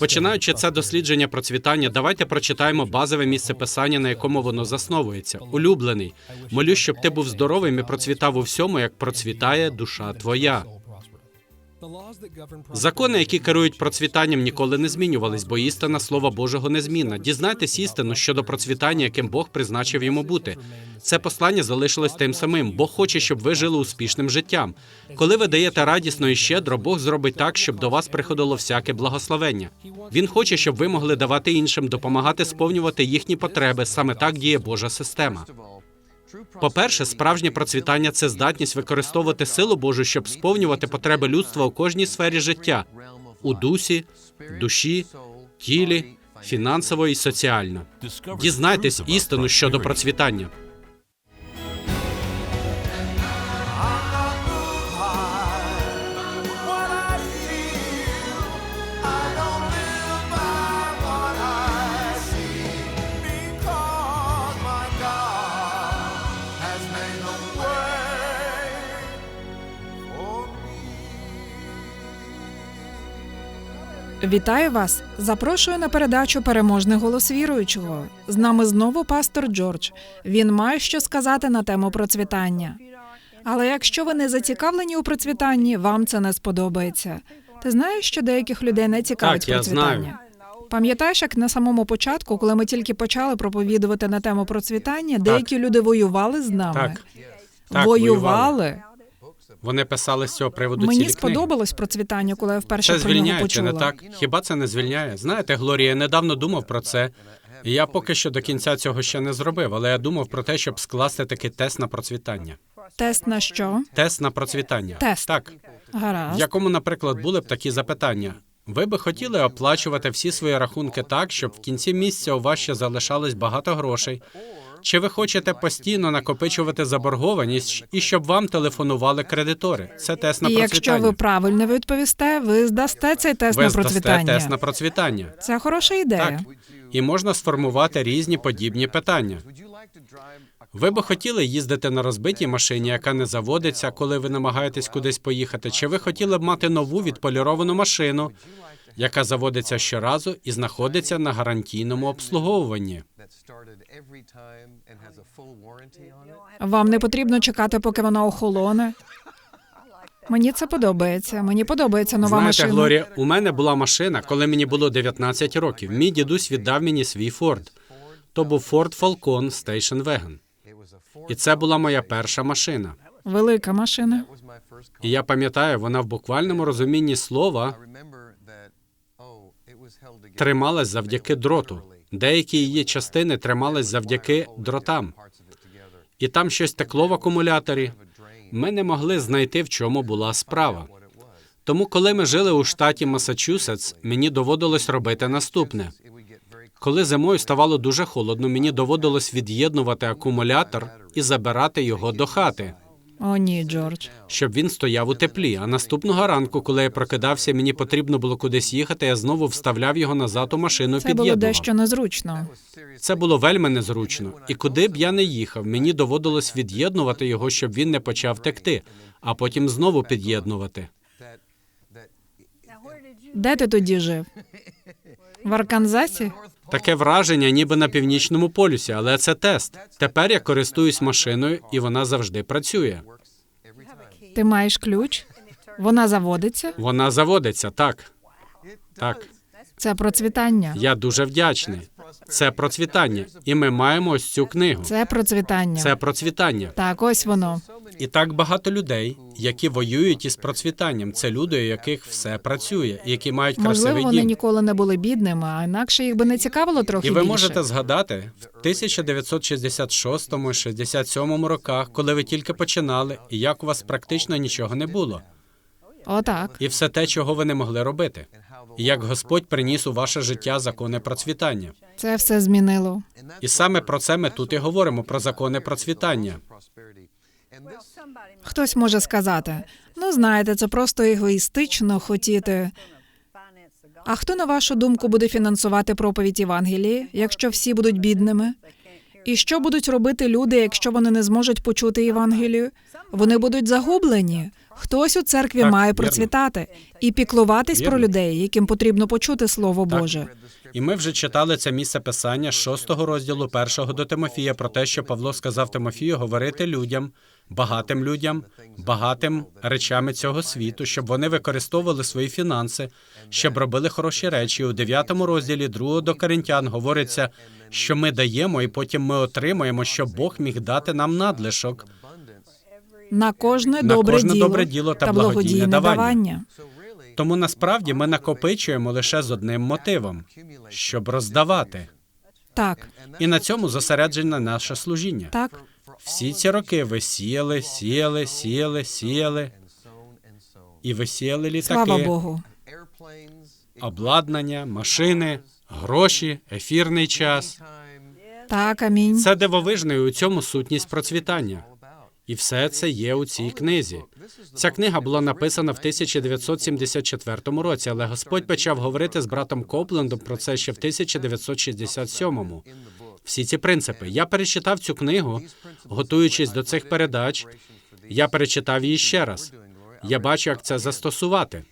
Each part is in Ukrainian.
Починаючи це дослідження процвітання, давайте прочитаємо базове місце писання, на якому воно засновується. Улюблений, молю, щоб ти був здоровим і процвітав у всьому, як процвітає душа твоя. Закони, які керують процвітанням, ніколи не змінювались, бо істина Слова Божого незмінна. Дізнайтесь істину щодо процвітання, яким Бог призначив йому бути. Це послання залишилось тим самим. Бог хоче, щоб ви жили успішним життям. Коли ви даєте радісно і щедро, Бог зробить так, щоб до вас приходило всяке благословення. Він хоче, щоб ви могли давати іншим, допомагати сповнювати їхні потреби. Саме так діє Божа система. По-перше, справжнє процвітання це здатність використовувати силу Божу, щоб сповнювати потреби людства у кожній сфері життя у дусі, душі, тілі, фінансово і соціально. Дізнайтесь істину щодо процвітання. Вітаю вас! Запрошую на передачу Переможний голос віруючого. З нами знову пастор Джордж. Він має що сказати на тему процвітання. Але якщо ви не зацікавлені у процвітанні, вам це не сподобається. Ти знаєш, що деяких людей не цікавить Так, я процвітання? знаю. Пам'ятаєш, як на самому початку, коли ми тільки почали проповідувати на тему процвітання, деякі люди воювали з нами. Так, так воювали. Вони писали з цього приводу Мені цілі книги. сподобалось процвітання, коли я вперше Це про нього почула. не так? Хіба це не звільняє? Знаєте, Глорія, я недавно думав про це. І я поки що до кінця цього ще не зробив, але я думав про те, щоб скласти такий тест на процвітання. Тест на що? Тест на процвітання. Тест. Так. В якому, наприклад, були б такі запитання. Ви би хотіли оплачувати всі свої рахунки так, щоб в кінці місяця у вас ще залишалось багато грошей? Чи ви хочете постійно накопичувати заборгованість і щоб вам телефонували кредитори? Це тест на І якщо ви правильно відповісте, ви здасте цей тест Ви на здасте процвітання. тест на процвітання. Це хороша ідея. Так. І можна сформувати різні подібні питання. Ви би хотіли їздити на розбитій машині, яка не заводиться, коли ви намагаєтесь кудись поїхати? Чи ви хотіли б мати нову відполіровану машину, яка заводиться щоразу і знаходиться на гарантійному обслуговуванні? Вам не потрібно чекати, поки вона охолоне. Мені це подобається. Мені подобається нова Знаєте, машина. Глорія, у мене була машина, коли мені було 19 років. Мій дідусь віддав мені свій Форд. То був Ford Falcon Station Wagon. І це була моя перша машина. Велика машина. І я пам'ятаю, вона в буквальному розумінні слова трималась завдяки дроту. Деякі її частини тримались завдяки дротам. І там щось текло в акумуляторі. Ми не могли знайти, в чому була справа. Тому, коли ми жили у штаті Масачусетс, мені доводилось робити наступне. Коли зимою ставало дуже холодно, мені доводилось від'єднувати акумулятор і забирати його до хати, О, ні, Джордж. щоб він стояв у теплі. А наступного ранку, коли я прокидався, мені потрібно було кудись їхати, я знову вставляв його назад у машину Це було дещо незручно. Це було вельми незручно. І куди б я не їхав, мені доводилось від'єднувати його, щоб він не почав текти, а потім знову під'єднувати. Де ти тоді жив? В Арканзасі? Таке враження, ніби на північному полюсі, але це тест. Тепер я користуюсь машиною, і вона завжди працює. Ти маєш ключ? Вона заводиться? Вона заводиться, так. Так, Це процвітання. я дуже вдячний. Це процвітання, і ми маємо ось цю книгу. Це процвітання. Це процвітання. Так, ось воно. І так багато людей, які воюють із процвітанням. Це люди, у яких все працює, які мають Можливо, красивий вони дім. ніколи не були бідними, а інакше їх би не цікавило трохи І ви більше. можете згадати в 1966-67 роках, коли ви тільки починали, і як у вас практично нічого не було, Отак. і все те, чого ви не могли робити. І як Господь приніс у ваше життя закони процвітання. Це все змінило. І саме про це ми тут і говоримо про закони процвітання. Хтось може сказати: ну знаєте, це просто егоїстично хотіти. А хто, на вашу думку, буде фінансувати проповідь Євангелії, якщо всі будуть бідними? І що будуть робити люди, якщо вони не зможуть почути Євангелію? Вони будуть загублені. Хтось у церкві Так, має вірно. процвітати і піклуватись про людей, яким потрібно почути Слово Так. Боже. І ми вже читали це місце писання з шостого розділу першого до Тимофія про те, що Павло сказав Тимофію говорити людям, багатим людям, багатим речами цього світу, щоб вони використовували свої фінанси, щоб робили хороші речі. У дев'ятому розділі другого до Коринтян говориться, що ми даємо, і потім ми отримаємо, щоб Бог міг дати нам надлишок. На кожне На добре кожне діло добре діло та та благодійне благодійне давання. давання. Тому насправді ми накопичуємо лише з одним мотивом, щоб роздавати. Так, І на цьому зосереджене наше служіння. так. Всі ці роки ви сіяли, сіяли, сіяли, сіяли, і ви сіяли літаки, Слава Богу. обладнання, машини, гроші, ефірний час. Так, амінь. Це дивовижно і у цьому сутність процвітання. І все це є у цій книзі. Ця книга була написана в 1974 році, але Господь почав говорити з братом Коплендом про це ще в 1967-му. Всі ці принципи. Я перечитав цю книгу, готуючись до цих передач. Я перечитав її ще раз. Я бачу, як це застосувати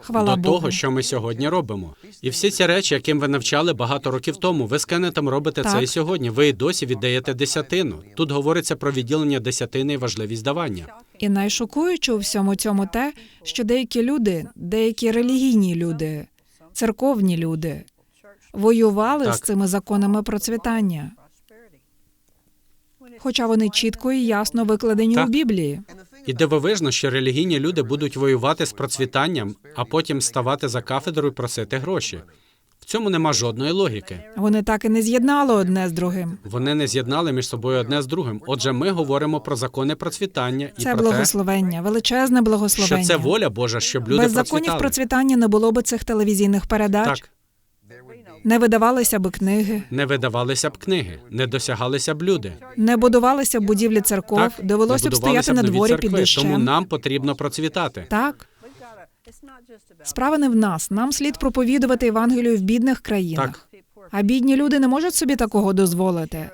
Хвала до Богу. того, що ми сьогодні робимо. І всі ці речі, яким ви навчали багато років тому, ви з Кеннетом робите це Так. і сьогодні. Ви і досі віддаєте десятину. Тут говориться про відділення десятини і важливість давання. І найшокуюче у всьому цьому те, що деякі люди, деякі релігійні люди, церковні люди воювали Так. з цими законами процвітання. Хоча вони чітко і ясно викладені Так. у Біблії. І дивовижно, що релігійні люди будуть воювати з процвітанням, а потім ставати за кафедру і просити гроші. В цьому нема жодної логіки. Вони так і не з'єднали одне з другим. Вони не з'єднали між собою одне з другим. Отже, ми говоримо про закони процвітання і Це про те, благословення, величезне що благословення. це воля Божа, щоб люди Без законів процвітання не було б цих телевізійних передач, Так, не видавалися б книги, не видавалися б книги, не досягалися б люди. не будувалися б будівлі церков, Так, довелося б стояти стояти на дворі церкви, під дощем. Тому нам потрібно процвітати. Так, справа не в нас. Нам слід проповідувати Євангелію в бідних країнах. Так. А бідні люди не можуть собі такого дозволити.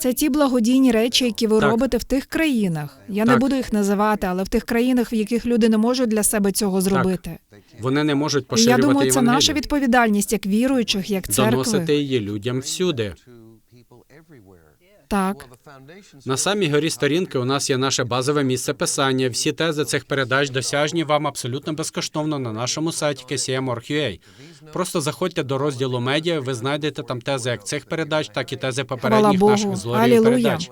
Це ті благодійні речі, які ви Так. робите в тих країнах. Я не буду їх називати, але в тих країнах, в яких люди не можуть для себе цього зробити. Вони не можуть поширювати я думаю, це Євангелію. наша відповідальність як віруючих, як доносити церкви. її людям всюди. Так, На самій горі сторінки у нас є наше базове місце писання. Всі тези цих передач досяжні вам абсолютно безкоштовно на нашому сайті KCM.org.ua. Просто заходьте до розділу медіа. Ви знайдете там тези як цих передач, так і тези попередніх Богу. наших з передач.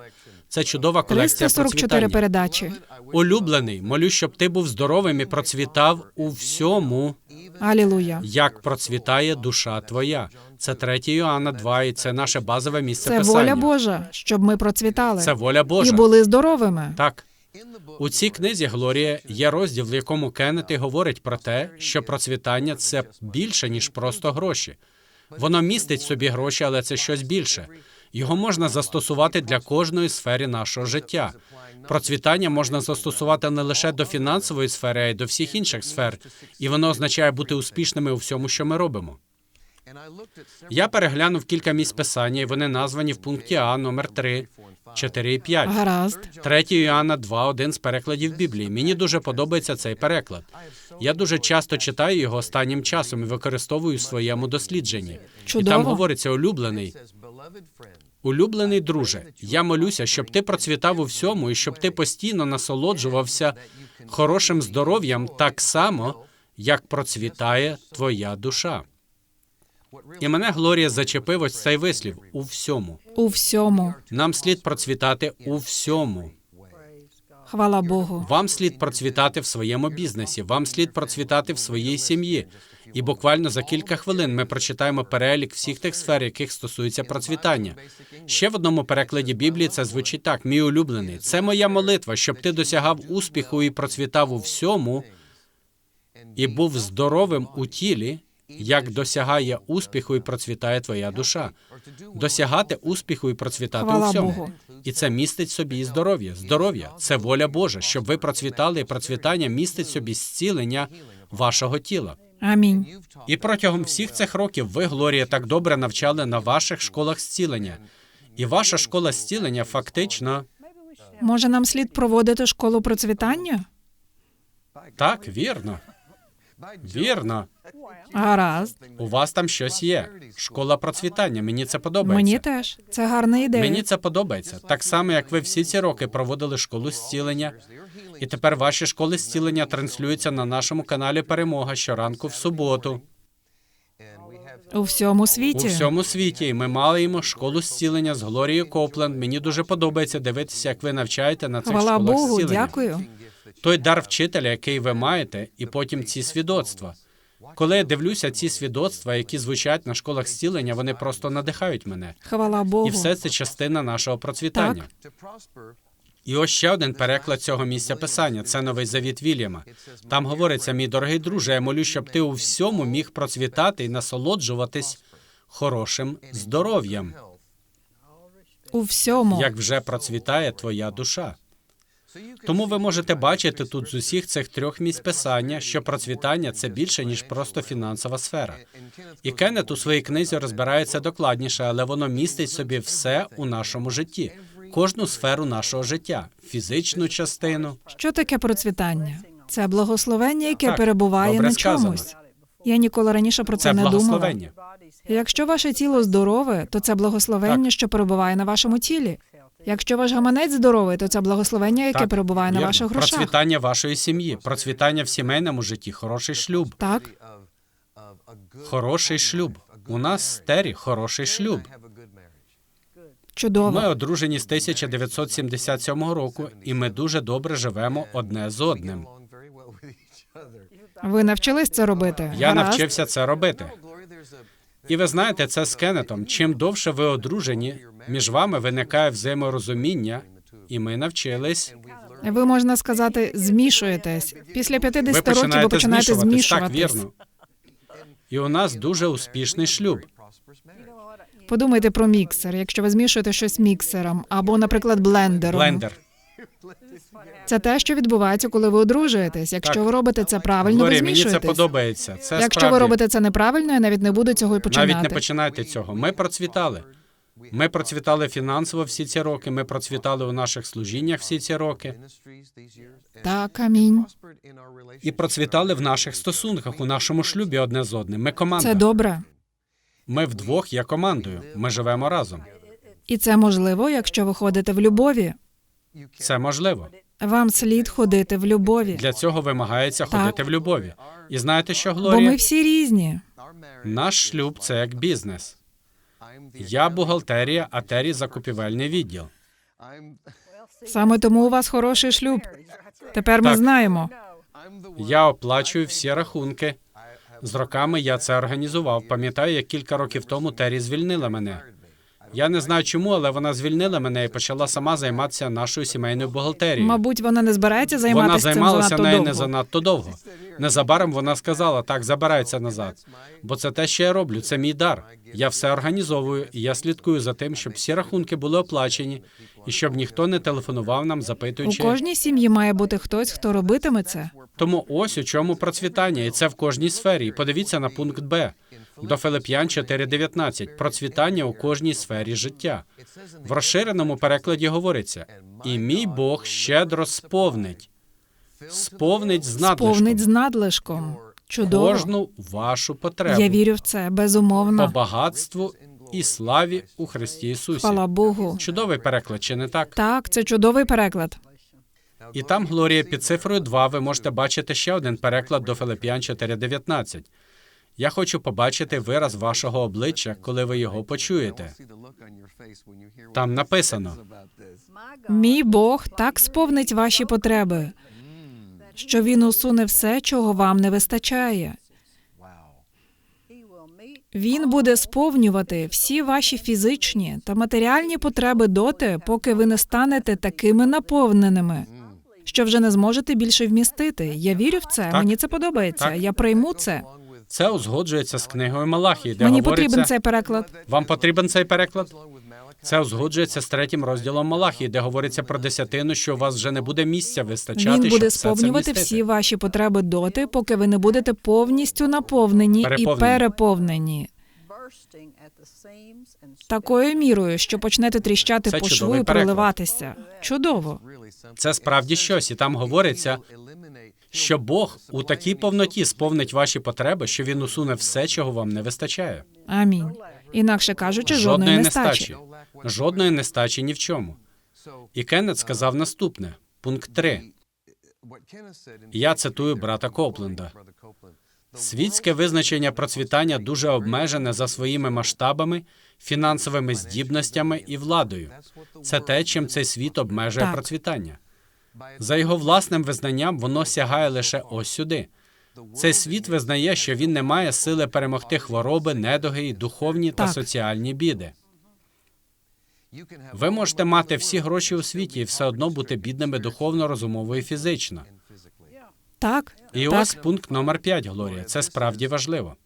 Це чудова колекція 344 процвітання. передачі. Улюблений, молю, щоб ти був здоровим і процвітав у всьому, Алілуя. як процвітає душа твоя. Це 3 Іоанна 2, і це наше базове місце Це писання. воля Божа, щоб ми процвітали Це воля Божа. і були здоровими. Так. У цій книзі Глорія є розділ, в якому Кеннет і говорить про те, що процвітання це більше ніж просто гроші. Воно містить в собі гроші, але це щось більше. Його можна застосувати для кожної сфери нашого життя. Процвітання можна застосувати не лише до фінансової сфери, а й до всіх інших сфер, і воно означає бути успішними у всьому, що ми робимо. Я переглянув кілька місць писання, і вони названі в пункті А номер 3, 4 і 5. Гаразд. 3 Іоанна 2, один з перекладів Біблії. Мені дуже подобається цей переклад. Я дуже часто читаю його останнім часом і використовую в своєму дослідженні. І там говориться улюблений. Улюблений друже, я молюся, щоб ти процвітав у всьому і щоб ти постійно насолоджувався хорошим здоров'ям так само, як процвітає твоя душа. І мене Глорія зачепив ось цей вислів у всьому. У всьому. Нам слід процвітати у всьому. Хвала Богу. Вам слід процвітати в своєму бізнесі, вам слід процвітати в своїй сім'ї. І буквально за кілька хвилин ми прочитаємо перелік всіх тих сфер, яких стосується процвітання. Ще в одному перекладі Біблії це звучить так: мій улюблений. Це моя молитва, щоб ти досягав успіху і процвітав у всьому, і був здоровим у тілі, як досягає успіху і процвітає твоя душа. Досягати успіху і процвітати у всьому. Богу. І це містить собі і здоров'я. Здоров'я це воля Божа, щоб ви процвітали, і процвітання містить собі зцілення вашого тіла. Амінь. І протягом всіх цих років ви, Глорія, так добре навчали на ваших школах зцілення. І ваша школа зцілення фактично Може, нам слід проводити школу процвітання? так, вірно. Вірно. Гаразд. У вас там щось є. Школа процвітання. Мені це подобається. Мені теж. Це гарна ідея. Мені це подобається. Так само, як ви всі ці роки проводили школу зцілення, і тепер ваші школи зцілення транслюються на нашому каналі Перемога щоранку в суботу. У всьому світі У всьому світі І ми маємо школу зцілення з Глорією Копленд. Мені дуже подобається дивитися, як ви навчаєте на цих Хвала школах Богу, зцілення. дякую. Той дар вчителя, який ви маєте, і потім ці свідоцтва. Коли я дивлюся ці свідоцтва, які звучать на школах зцілення, вони просто надихають мене. Хвала Богу. І все це частина нашого процвітання. І ось ще один переклад цього місця писання. Це новий завіт Вільяма. Там говориться: мій дорогий друже, я молю, щоб ти у всьому міг процвітати і насолоджуватись хорошим здоров'ям, У всьому. як вже процвітає твоя душа. Тому ви можете бачити тут з усіх цих трьох місць писання, що процвітання це більше ніж просто фінансова сфера. І Кеннет у своїй книзі розбирається докладніше, але воно містить собі все у нашому житті, кожну сферу нашого життя, фізичну частину. Що таке процвітання? Це благословення, яке Так, перебуває на сказано. чомусь. Я ніколи раніше про це, Це не думала. Якщо ваше тіло здорове, то це благословення, що перебуває на вашому тілі. Якщо ваш гаманець здоровий, то це благословення, яке Так, перебуває на ваших грошах. Процвітання вашої сім'ї, процвітання в сімейному житті, хороший шлюб. Так, Хороший шлюб. У нас з Тері хороший шлюб. чудово. Ми одружені з 1977 року, і ми дуже добре живемо одне з одним. Ви навчились це робити. Я Гаразд. навчився це робити. І ви знаєте, це з Кеннетом. Чим довше ви одружені, між вами виникає взаєморозуміння, і ми навчились. Ви можна сказати, змішуєтесь. Після 50 Ви років ви починаєте починаєте змішуватись. Так, вірно. І у нас дуже успішний шлюб. Подумайте про міксер. Якщо ви змішуєте щось міксером або, наприклад, блендером. Блендер. Це те, що відбувається, коли ви одружуєтесь. Якщо Так. ви робите це правильно, Глорія, ви мені це подобається. Це Якщо справді. ви робите це неправильно, я навіть не буду цього і починати. Навіть не починайте цього. Ми процвітали. Ми процвітали фінансово всі ці роки. Ми процвітали у наших служіннях всі ці роки. Так, амінь. І процвітали в наших стосунках, у нашому шлюбі одне з одним. Ми команда. Це добре. Ми вдвох є командою. Ми живемо разом. І це можливо, якщо ви ходите в любові. Це можливо. Вам слід ходити в любові. Для цього вимагається Так. ходити в любові. І знаєте що, Бо ми всі різні. Наш шлюб це як бізнес. Я бухгалтерія, а Тері закупівельний відділ. Саме тому у вас хороший шлюб. Тепер ми Так. знаємо. Я оплачую всі рахунки. З роками я це організував. Пам'ятаю, як кілька років тому Тері звільнила мене. Я не знаю чому, але вона звільнила мене і почала сама займатися нашою сімейною бухгалтерією. Мабуть, вона не збирається займатися Вона цим займалася занадто нею довго. не занадто довго. Незабаром вона сказала: так, забирайся назад. Бо це те, що я роблю, це мій дар. Я все організовую, і я слідкую за тим, щоб всі рахунки були оплачені, і щоб ніхто не телефонував нам, У запитуючи. кожній сім'ї має бути хтось, хто робитиме це. Тому ось у чому процвітання, і це в кожній сфері. І Подивіться на пункт Б. До Филип'ян 4.19. Процвітання у кожній сфері життя. В розширеному перекладі говориться: і мій Бог щедро сповнить, сповнить з надлишком Сповнить з надлишком. Чудово. кожну вашу потребу Я вірю в це, безумовно по багатству і славі у Христі Ісусі. Хвала Богу. Чудовий переклад, чи не так? Так, це чудовий переклад. І там, Глорія, під цифрою 2 ви можете бачити ще один переклад до Филип'ян 4.19. Я хочу побачити вираз вашого обличчя, коли ви його почуєте. Там написано: Мій Бог так сповнить ваші потреби, що він усуне все, чого вам не вистачає. Він буде сповнювати всі ваші фізичні та матеріальні потреби доти, поки ви не станете такими наповненими, що вже не зможете більше вмістити. Я вірю в це. Так. Мені це подобається. Так. Я прийму це. це узгоджується з книгою Малахії, де Мені говориться, потрібен цей переклад. вам потрібен цей переклад. Це узгоджується з третім розділом Малахії, де говориться про десятину, що у вас вже не буде місця вистачати. Він буде щоб все це сповнювати всі ваші потреби доти, поки ви не будете повністю наповнені і Переповнені. переповнені. Такою мірою, що почнете тріщати Це по шву чудовий і переклад. проливатися. Чудово. Це справді щось, і там говориться, що Бог у такій повноті сповнить ваші потреби, що він усуне все, чого вам не вистачає. Амінь. Інакше кажучи, жодної нестачі. Жодної нестачі ні в чому. І Кеннет сказав наступне: пункт 3. Я цитую брата Копленда. Світське визначення процвітання дуже обмежене за своїми масштабами, фінансовими здібностями і владою. Це те, чим цей світ обмежує Так. процвітання. За його власним визнанням, воно сягає лише ось сюди. Цей світ визнає, що він не має сили перемогти хвороби, недуги і духовні та соціальні біди. Ви можете мати всі гроші у світі і все одно бути бідними духовно, розумово і фізично. Так, І так. ось пункт номер 5, Глорія. Це справді важливо.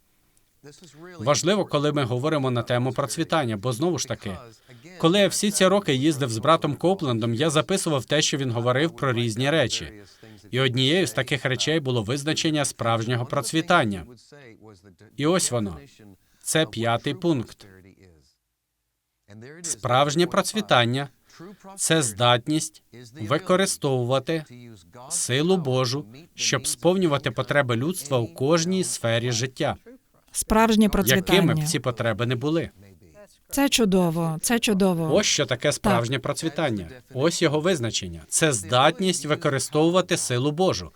Важливо, коли ми говоримо на тему процвітання, бо знову ж таки, коли я всі ці роки їздив з братом Коплендом, я записував те, що він говорив про різні речі. І однією з таких речей було визначення справжнього процвітання. І ось воно. Це п'ятий пункт. Справжнє процвітання це здатність використовувати силу Божу, щоб сповнювати потреби людства у кожній сфері життя, Справжнє якими б ці потреби не були. Це чудово, це чудово. Ось що таке справжнє процвітання. Ось його визначення. Це здатність використовувати силу Божу,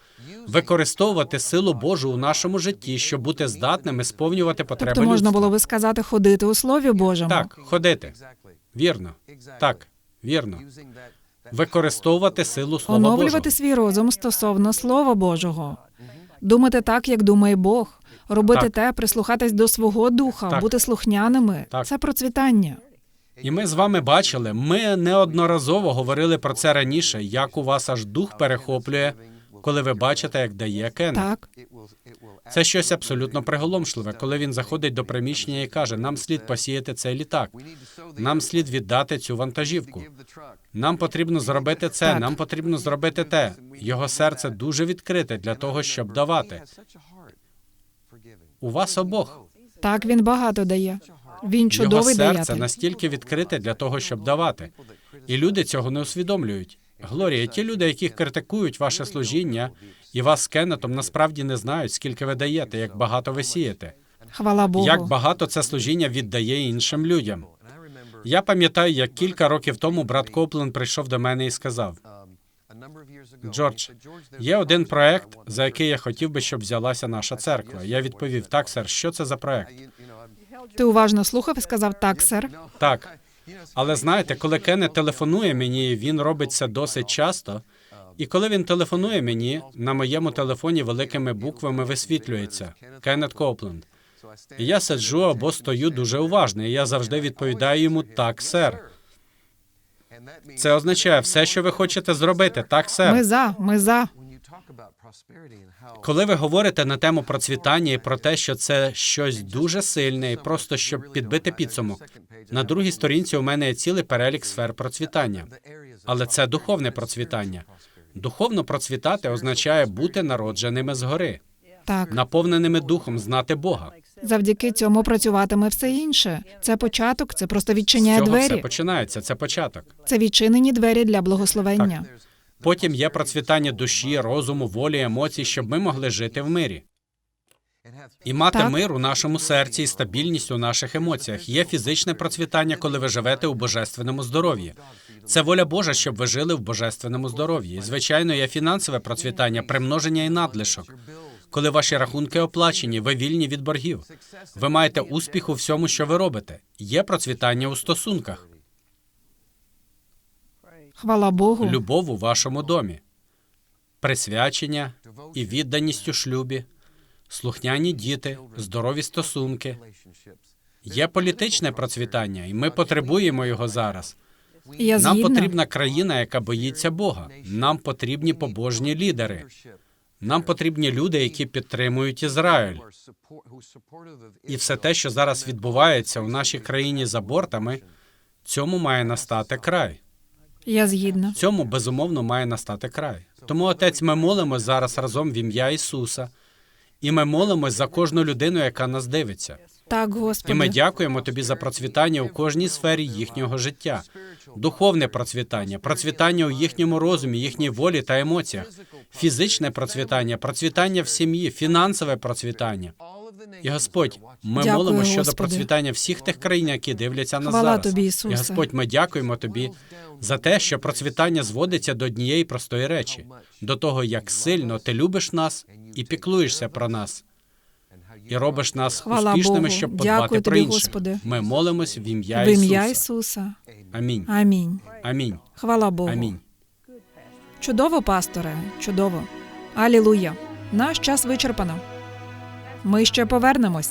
використовувати силу Божу у нашому житті, щоб бути здатними сповнювати потреби Тобто можна людства. було би сказати ходити у Слові Божому. Так, ходити. Вірно. Так, вірно. Використовувати силу Слова Оновлювати Божого. свій розум стосовно Слова Божого. Думати так, як думає Бог. Робити Так. те, прислухатись до свого духа, Так. бути слухняними. Так. Це процвітання. І ми з вами бачили, ми неодноразово говорили про це раніше, як у вас аж дух перехоплює, коли ви бачите, як дає Кен. Так, Це щось абсолютно приголомшливе, коли він заходить до приміщення і каже: нам слід посіяти цей літак, нам слід віддати цю вантажівку. Нам потрібно зробити це, Так. нам потрібно зробити те. Його серце дуже відкрите для того, щоб давати. У вас обох так він багато дає. Він його серце даятель. настільки відкрите для того, щоб давати. І люди цього не усвідомлюють. Глорія, ті люди, яких критикують ваше служіння, і вас з Кеннетом насправді не знають, скільки ви даєте, як багато ви сієте. Хвала Богу. Як багато це служіння віддає іншим людям. Я пам'ятаю, як кілька років тому брат Коплен прийшов до мене і сказав: Джордж, є один проект, за який я хотів би, щоб взялася наша церква. Я відповів: так, сер, що це за проект? Ти уважно слухав і сказав так, сер. Так. Але знаєте, коли Кеннет телефонує мені, він робить це досить часто. І коли він телефонує мені, на моєму телефоні великими буквами висвітлюється Кеннет Копленд. І я сиджу або стою дуже уважно, і я завжди відповідаю йому так, сер. Це означає все, що ви хочете зробити, так, Ми за, ми за. Коли ви говорите на тему процвітання і про те, що це щось дуже сильне, і просто щоб підбити підсумок. На другій сторінці у мене є цілий перелік сфер процвітання, але це духовне процвітання. Духовно процвітати означає бути народженими згори, Так, наповненими духом, знати Бога. завдяки цьому працюватиме все інше. Це початок, це просто З відчиняє цього все починається. Це початок. Це відчинені двері для благословення. Потім є процвітання душі, розуму, волі, емоцій, щоб ми могли жити в мирі. І мати Так. мир у нашому серці і стабільність у наших емоціях. Є фізичне процвітання, коли ви живете у божественному здоров'ї. Це воля Божа, щоб ви жили в божественному здоров'ї. І, Звичайно, є фінансове процвітання, примноження і надлишок. Коли ваші рахунки оплачені, ви вільні від боргів. Ви маєте успіх у всьому, що ви робите. Є процвітання у стосунках, Хвала Богу. любов у вашому домі, присвячення і відданість у шлюбі, слухняні діти, здорові стосунки. Є політичне процвітання, і ми потребуємо його зараз. Я Нам згідна. потрібна країна, яка боїться Бога. Нам потрібні побожні лідери. Нам потрібні люди, які підтримують Ізраїль. І все те, що зараз відбувається у нашій країні з абортами, Цьому має настати край. Я згідна. Цьому безумовно має настати край. Тому, отець, ми молимось зараз разом в ім'я Ісуса, і ми молимось за кожну людину, яка нас дивиться. Так, І ми дякуємо тобі за процвітання у кожній сфері їхнього життя, духовне процвітання, процвітання у їхньому розумі, їхній волі та емоціях, фізичне процвітання, процвітання в сім'ї, фінансове процвітання. І Господь, ми Дякую, молимо щодо Господи. процвітання всіх тих країн, які дивляться Хвала зараз. тобі, Ісусе. І Господь, ми дякуємо тобі за те, що процвітання зводиться до однієї простої речі, до того, як сильно ти любиш нас і піклуєшся про нас. І робиш нас Хвала успішними, Богу. щоб подбати Дякую про тобі, інших. Господи. Ми молимось в ім'я В ім'я Ісуса. Ісуса. Амінь. Амінь. Амінь. Хвала Богу. Амінь. Чудово, пасторе, чудово. Алілуя. Наш час вичерпано. Ми ще повернемось.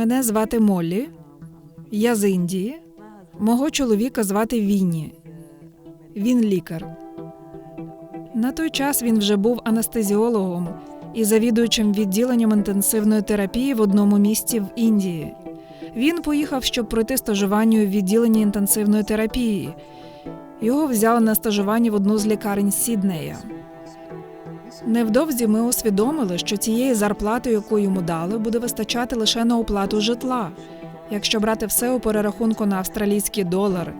Мене звати Моллі. Я з Індії. Мого чоловіка звати Вінні. Він лікар. На той час він вже був анестезіологом і завідуючим відділенням інтенсивної терапії в одному місті в Індії. Він поїхав, щоб пройти стажування у відділенні інтенсивної терапії. Його взяли на стажування в одну з лікарень Сіднея. Невдовзі ми усвідомили, що цієї зарплати, яку йому дали, буде вистачати лише на оплату житла, якщо брати все у перерахунку на австралійський долар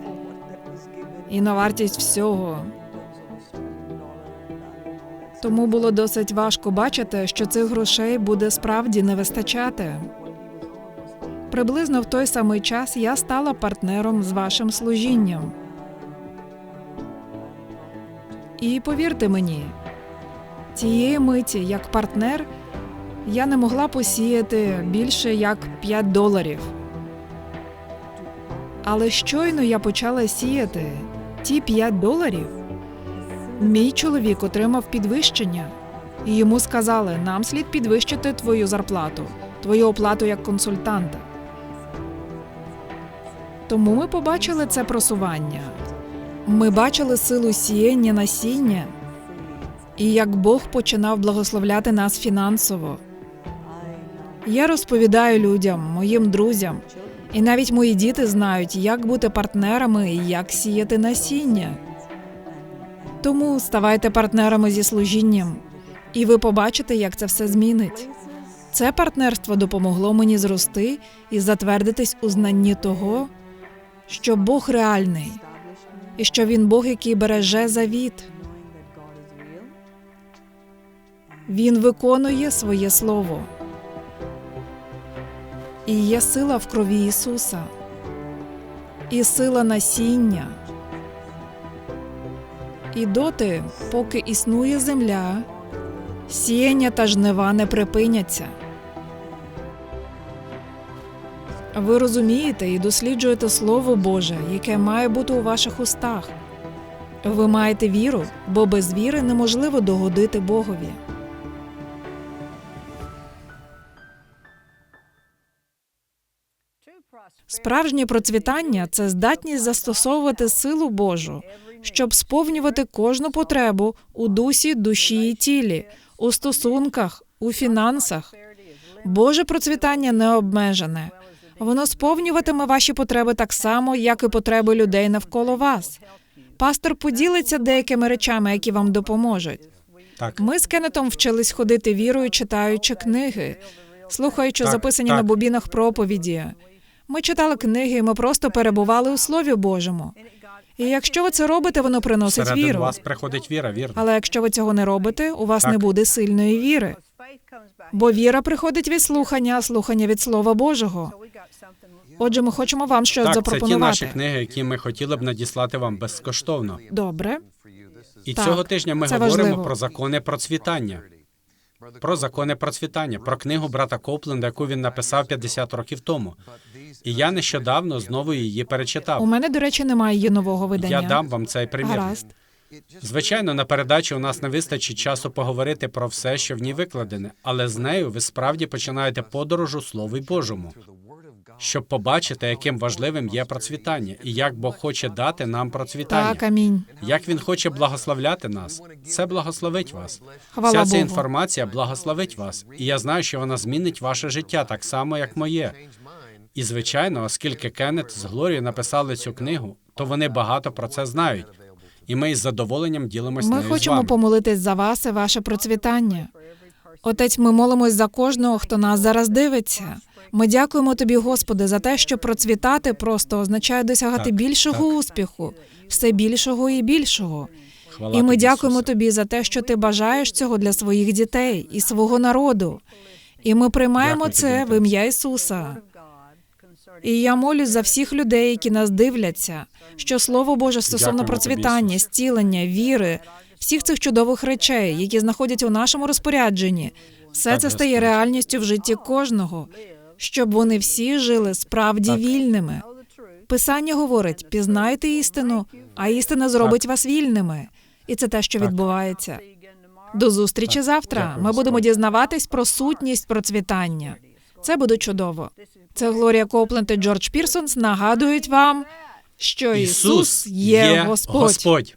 і на вартість всього. Тому було досить важко бачити, що цих грошей буде справді не вистачати. Приблизно в той самий час я стала партнером з вашим служінням. І повірте мені, Тієї миті, як партнер, я не могла посіяти більше як 5 доларів. Але щойно я почала сіяти ті 5 доларів, мій чоловік отримав підвищення, і йому сказали: нам слід підвищити твою зарплату, твою оплату як консультанта. Тому ми побачили це просування. Ми бачили силу сіяння насіння і як Бог починав благословляти нас фінансово. Я розповідаю людям, моїм друзям, і навіть мої діти знають, як бути партнерами і як сіяти насіння. Тому ставайте партнерами зі служінням, і ви побачите, як це все змінить. Це партнерство допомогло мені зрости і затвердитись у знанні того, що Бог реальний, і що він Бог, який береже завіт. Він виконує своє слово. І є сила в крові Ісуса, і сила насіння. І доти, поки існує земля, сіяння та жнива не припиняться. Ви розумієте і досліджуєте Слово Боже, яке має бути у ваших устах. Ви маєте віру, бо без віри неможливо догодити Богові. Справжнє процвітання це здатність застосовувати силу Божу, щоб сповнювати кожну потребу у дусі, душі і тілі, у стосунках, у фінансах. Боже процвітання не обмежене. Воно сповнюватиме ваші потреби так само, як і потреби людей навколо вас. Пастор поділиться деякими речами, які вам допоможуть. Так, Ми з Кеннетом вчились ходити вірою, читаючи книги, слухаючи Так, записані так. на бобінах проповіді. Ми читали книги, ми просто перебували у Слові Божому. І якщо ви це робите, воно приносить всередину віру. вас приходить віра, вірно. Але якщо ви цього не робите, у вас Так. не буде сильної віри. Бо віра приходить від слухання, а слухання від Слова Божого. Отже, ми хочемо вам щось Так, це ті запропонувати. наші книги, які ми хотіли б надіслати вам безкоштовно. Добре, І Так, цього тижня ми говоримо важливо. про закони процвітання. Про закони процвітання, про книгу брата Копленда, яку він написав 50 років тому. І я нещодавно знову її перечитав. у мене, до речі, немає її нового видання. Я дам вам цей примір. Гаразд. Звичайно, на передачі у нас не вистачить часу поговорити про все, що в ній викладене, але з нею ви справді починаєте подорож у Слові Божому, щоб побачити, яким важливим є процвітання, і як Бог хоче дати нам процвітання. Так, амінь. Як він хоче благословляти нас, це благословить вас. Хвала Вся ця Богу. інформація благословить вас, і я знаю, що вона змінить ваше життя так само, як моє. І звичайно, оскільки Кеннет з Глорією написали цю книгу, то вони багато про це знають. І ми із задоволенням ділимось Ми нею з хочемо вами. помолитись за вас і ваше процвітання. Отець, ми молимось за кожного, хто нас зараз дивиться. Ми дякуємо тобі, Господи, за те, що процвітати просто означає досягати Так, більшого так. успіху, все більшого і більшого. Хвала І ми тобі, дякуємо Ісусе. тобі за те, що ти бажаєш цього для своїх дітей і свого народу. І ми приймаємо Дякую це тобі, в ім'я Ісуса. І я молюсь за всіх людей, які нас дивляться, що Слово Боже стосовно тобі, процвітання, Ісусе. зцілення, віри, всіх цих чудових речей, які знаходяться у нашому розпорядженні, все Так, це стає реальністю в житті кожного, щоб вони всі жили справді Так. вільними. Писання говорить: пізнайте істину, а істина зробить вас вільними. І це те, що Так. відбувається. До зустрічі завтра. Дякую, Ми будемо дізнаватись про сутність процвітання. Це буде чудово. Це Глорія Копленд і Джордж Пірсонс нагадують вам, що Ісус є Господь. Господь.